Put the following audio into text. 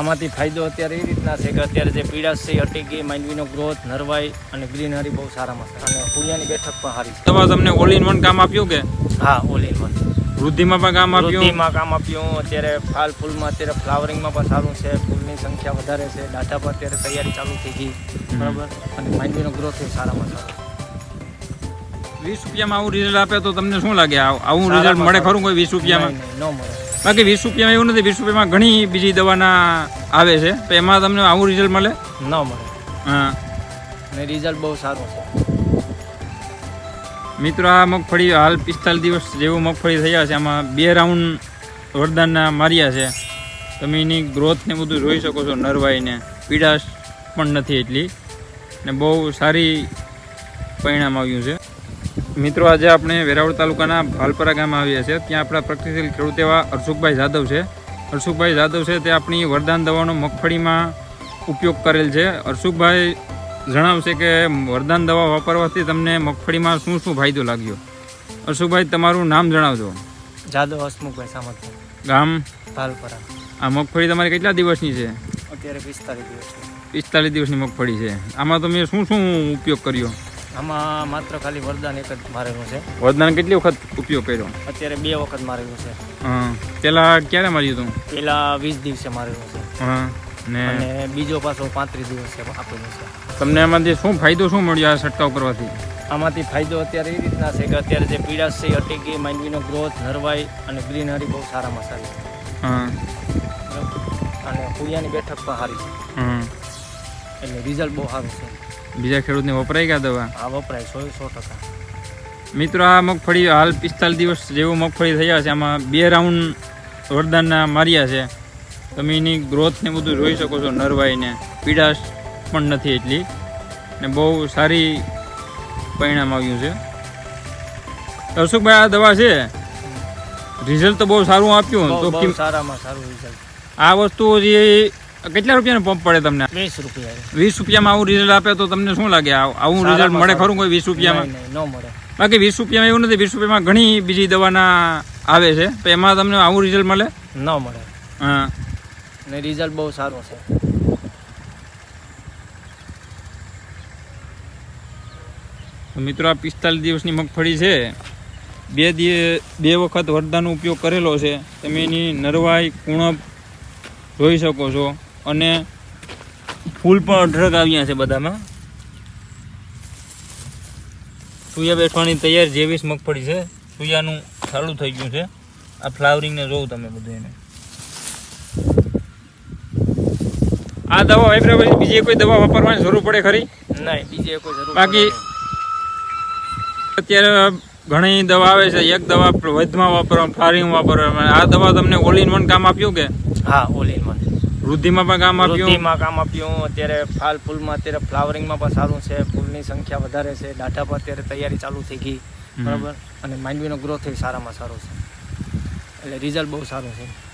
આમાંથી ફાયદો અત્યારે એ રીતના છે કે અત્યારે જે પીડાશ છે હટી ગઈ માંડવીનો ગ્રોથ નરવાઈ અને ગ્રીનરી બહુ સારામાં છે અને ફૂલિયાની બેઠક પણ સારી છે. તમને ઓલ ઇન વન કામ આપ્યું કે? હા ઓલ ઇન વન વૃદ્ધિમાં પણ કામ આપ્યું? વૃદ્ધિમાં કામ આપ્યું. અત્યારે ફાલ ફૂલમાં અત્યારે ફ્લાવરિંગમાં પણ સારું છે. ફૂલની સંખ્યા વધારે છે. ડાટા પર અત્યારે તૈયારી ચાલુ થઈ ગઈ. બરાબર? અને માંડવીનો ગ્રોથ એ સારામાં સારો વીસ રૂપિયામાં આવું રિઝલ્ટ આપે તો તમને શું લાગે? આવું રિઝલ્ટ મળે ખરું કોઈ વીસ રૂપિયામાં? ન મળે. બાકી વીસ રૂપિયામાં એવું નથી વીસ રૂપિયામાં ઘણી બીજી દવાના આવે છે. તો એમાં તમને આવું રિઝલ્ટ મળે? ન મળે. હા. અને રિઝલ્ટ બહુ સારું છે. મિત્રો આ મગફળી હાલ પિસ્તાલીસ દિવસ જેવું મગફળી થયા છે. આમાં બે રાઉન્ડ વરદાનના માર્યા છે. તમે એની ગ્રોથ ને બધું જોઈ શકો છો નરવાઈને. પીડાશ પણ નથી એટલી. ને બહુ સારી પરિણામ આવ્યું છે. મિત્રો આજે આપણે વેરાવળ તાલુકાના ભાલપરા ગામ આવ્યા છે ત્યાં આપણા પ્રગતિશીલ ખેડૂત એવા હર્ષુખભાઈ જાદવ છે. હર્ષુખભાઈ જાદવ છે તે આપણી વરદાન દવાનો મગફળીમાં ઉપયોગ કરેલ છે. હર્ષુખભાઈ જણાવશે કે વરદાન દવા વાપરવાથી તમને મગફળીમાં શું શું ફાયદો લાગ્યો? હર્ષુખભાઈ તમારું નામ જણાવજો. જાદવ હસમુખભાઈ સામત ગામ? ભાલપરા. આ મગફળી તમારી કેટલા દિવસની છે? અત્યારે પિસ્તાલીસ દિવસની પિસ્તાલીસ દિવસની મગફળી છે. આમાં તમે શું શું ઉપયોગ કર્યો? આમાં માત્ર ખાલી વરદાન એક જ મારેલું છે. વરદાન કેટલી વખત ઉપયોગ કર્યો? અત્યારે બે વખત મારેલું છે. પેલા ક્યારે માર્યું હતું? પેલા વીસ દિવસે મારેલું છે. અને બીજો પાછો પાંત્રીસ દિવસે આપેલું છે. તમને આમાંથી શું ફાયદો શું મળ્યો આ છંટકાવ કરવાથી આમાંથી ફાયદો અત્યારે એ રીતના છે કે અત્યારે જે પીડાશ છે ગઈ માંડવીનો ગ્રોથ નરવાઈ અને ગ્રીનરી બહુ સારામાં સારી છે. અને કુયાની બેઠક પણ સારી છે. એટલે રિઝલ્ટ બહુ સારું છે. બીજા ખેડૂતને વપરાય ગયા દવા? આ વપરાય સો સો ટકા. મિત્રો આ મગફળી હાલ પિસ્તાલીસ દિવસ જેવું મગફળી થયા છે. આમાં બે રાઉન્ડ વરદાનના માર્યા છે. તમે એની ગ્રોથ ને બધું જોઈ શકો છો નરવાઈને. પીડાશ પણ નથી એટલી. ને બહુ સારી પરિણામ આવ્યું છે. હર્ષુખભાઈ આ દવા છે? રિઝલ્ટ તો બહુ સારું આપ્યું. તો સારામાં સારું રિઝલ્ટ આ વસ્તુ જે કેટલા રૂપિયાનો પંપ પડે તમને? વીસ રૂપિયા. વીસ રૂપિયામાં આવું રિઝલ્ટ આપે તો તમને શું લાગે? આવું રિઝલ્ટ મળે ખરું કોઈ વીસ રૂપિયામાં? ન મળે. બાકી વીસ રૂપિયામાં એવું નથી વીસ રૂપિયામાં ઘણી બીજી દવાના આવે છે. તો એમાં તમને આવું રિઝલ્ટ મળે? ન મળે. હા. ને રિઝલ્ટ બહુ સારું છે. મિત્રો આ પિસ્તાલીસ દિવસની મગફળી છે. બે બે વખત વરદાનો ઉપયોગ કરેલો છે. તમે એની નરવાઈ કુણપ જોઈ શકો છો. અને ફૂલ પણ અઢળક આવ્યા છે બધામાં. સૂયા બેસવાની તૈયાર જેવીસ મગફળી છે. સૂયાનું સારું થઈ ગયું છે. આ ફ્લાવરિંગને જોવું તમે બધું એને. આ દવા વાપર્યા પછી બીજી કોઈ દવા વાપરવાની જરૂર પડે ખરી? નહીં બીજી કોઈ જરૂર બાકી અત્યારે ઘણી દવા આવે છે. એક દવા વધમાં વાપરવા ફ્લાવરિંગ વાપરવા. આ દવા તમને ઓલ ઇન વન કામ આપ્યું કે? હા ઓલ ઇન વન વૃદ્ધિમાં પણ કામ આપ્યું? વૃદ્ધિમાં કામ આપ્યું. અત્યારે ફાલ ફૂલમાં અત્યારે ફ્લાવરિંગમાં પણ સારું છે. ફૂલની સંખ્યા વધારે છે. ડાટા પર અત્યારે તૈયારી ચાલુ થઈ ગઈ. બરાબર? અને માંડવીનો ગ્રોથ એ સારામાં સારો છે. એટલે રિઝલ્ટ બહુ સારું છે.